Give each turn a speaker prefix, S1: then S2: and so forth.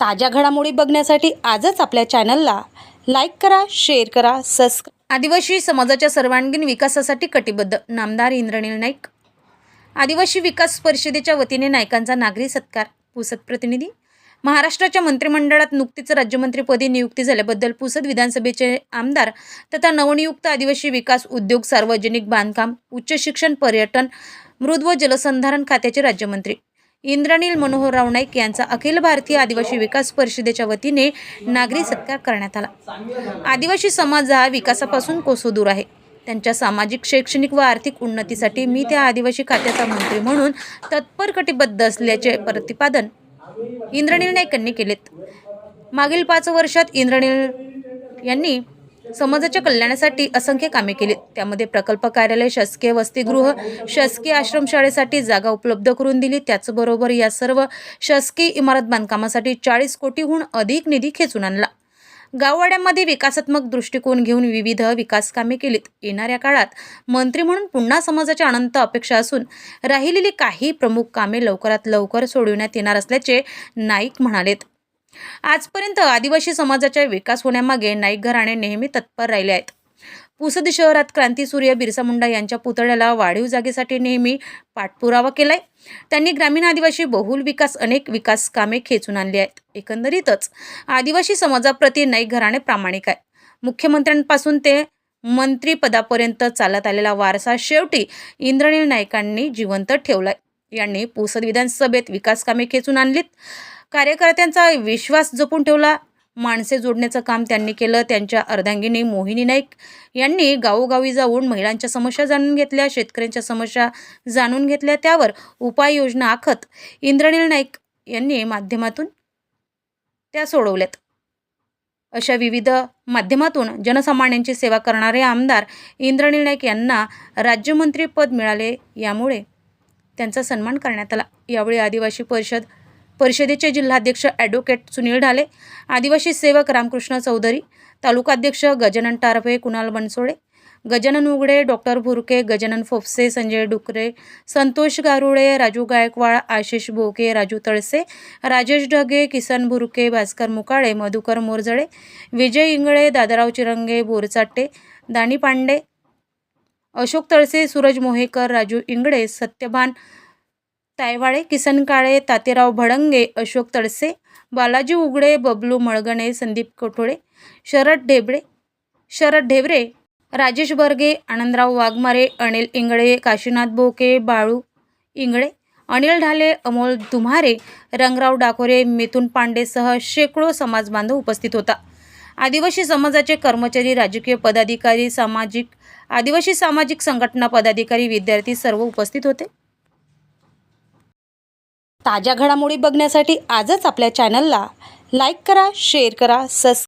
S1: ताज्या घडामोडी बघण्यासाठी आजच आपल्या चॅनलला लाईक करा शेअर करा सबस्क्राईब आदिवासी समाजाच्या सर्वांगीण विकासासाठी कटिबद्ध. नामदार इंद्रनील नाईक. आदिवासी विकास परिषदेच्या वतीने नायकांचा नागरी सत्कार. पुसद प्रतिनिधी. महाराष्ट्राच्या मंत्रिमंडळात नुकतीच राज्यमंत्रीपदी नियुक्ती झाल्याबद्दल पुसद विधानसभेचे आमदार तथा नवनियुक्त आदिवासी विकास उद्योग सार्वजनिक बांधकाम उच्च शिक्षण पर्यटन मृद व जलसंधारण खात्याचे राज्यमंत्री. इंद्रनील मनोहरराव नाईक यांचा अखिल भारतीय आदिवासी विकास परिषदेच्या वतीने नागरी सत्कार करण्यात आला. आदिवासी समाज हा विकासापासून कोसो दूर आहे. त्यांच्या सामाजिक शैक्षणिक व आर्थिक उन्नतीसाठी मी त्या आदिवासी खात्याचा मंत्री म्हणून तत्पर कटिबद्ध असल्याचे प्रतिपादन इंद्रनील नाईक यांनी केलेत. मागील पाच वर्षात इंद्रनील यांनी समाजाच्या कल्याणासाठी असंख्य कामे केलीत त्यामध्ये प्रकल्प कार्यालय शासकीय वसतिगृह शासकीय आश्रमशाळेसाठी जागा उपलब्ध करून दिली. त्याचबरोबर या सर्व शासकीय इमारत बांधकामासाठी चाळीस कोटीहून अधिक निधी खेचून आणला. गाववाड्यांमध्ये विकासात्मक दृष्टिकोन घेऊन विविध विकास कामे केलीत. येणाऱ्या काळात मंत्री म्हणून पुन्हा समाजाच्या अनंत अपेक्षा असून राहिलेली काही प्रमुख कामे लवकरात लवकर सोडविण्यात येणार असल्याचे नाईक म्हणालेत. आजपर्यंत आदिवासी समाजाच्या विकास होण्यामागे नाईक घराणे नेहमी तत्पर राहिले आहेत. पुसद शहरात क्रांतीसूर्य बिरसा मुंडा यांच्या पुतळ्याला वाढीव जागेसाठी नेहमी पाठपुरावा केलाय. त्यांनी ग्रामीण आदिवासी बहुल विकास अनेक विकास कामे खेचून आणली आहेत. एकंदरीतच आदिवासी समाजाप्रती नाईक घराणे प्रामाणिक आहे मुख्यमंत्र्यांपासून ते मंत्रीपदापर्यंत चालत आलेला वारसा शेवटी इंद्रनील नायकांनी जिवंत ठेवलाय. यांनी पुसद विधानसभेत विकास कामे खेचून आणलीत. कार्यकर्त्यांचा विश्वास जपून ठेवला. माणसे जोडण्याचं काम त्यांनी केलं. त्यांच्या अर्धांगिनी मोहिनी नाईक यांनी गावोगावी जाऊन महिलांच्या समस्या जाणून घेतल्या शेतकऱ्यांच्या समस्या जाणून घेतल्या. त्यावर उपाययोजना आखत इंद्रनील नाईक यांनी माध्यमातून त्या सोडवल्यात. अशा विविध माध्यमातून जनसामान्यांची सेवा करणारे आमदार इंद्रनील नाईक यांना राज्यमंत्रीपद मिळाले यामुळे त्यांचा सन्मान करण्यात आला. यावेळी आदिवासी परिषद परिषदेचे जिल्हाध्यक्ष ॲडव्होकेट सुनील ढाले आदिवासी सेवक रामकृष्ण चौधरी तालुकाध्यक्ष गजानन टारफे कुणाल बनसोडे गजानन उगडे डॉक्टर भुरके गजानन फोपसे संजय डुकरे संतोष गारुळे राजू गायकवाड आशिष भोके राजू तळसे राजेश ढगे किसन भुरके भास्कर मुकाळे मधुकर मोरजळे विजय इंगळे दादाराव चिरंगे बोरचाटे दानी पांडे अशोक तळसे सूरज मोहेकर राजू इंगळे सत्यभान तायवाळे किसन काळे तातेराव भडंगे अशोक तळसे बालाजी उगडे बबलू मळगणे संदीप कोठोळे शरद ढेबळे शरद ढेबरे राजेश बर्गे आनंदराव वाघमारे अनिल इंगळे काशीनाथ बोके बाळू इंगळे अनिल ढाले अमोल दुम्हारे रंगराव डाकोरे मिथुन पांडेसह शेकडो समाज बांधव उपस्थित होता. आदिवासी समाजाचे कर्मचारी राजकीय पदाधिकारी सामाजिक आदिवासी सामाजिक संघटना पदाधिकारी विद्यार्थी सर्व उपस्थित होते. ताज्या घडामोडी बघण्यासाठी आजच आपल्या चॅनलला लाईक करा शेअर करा सबस्क्राईब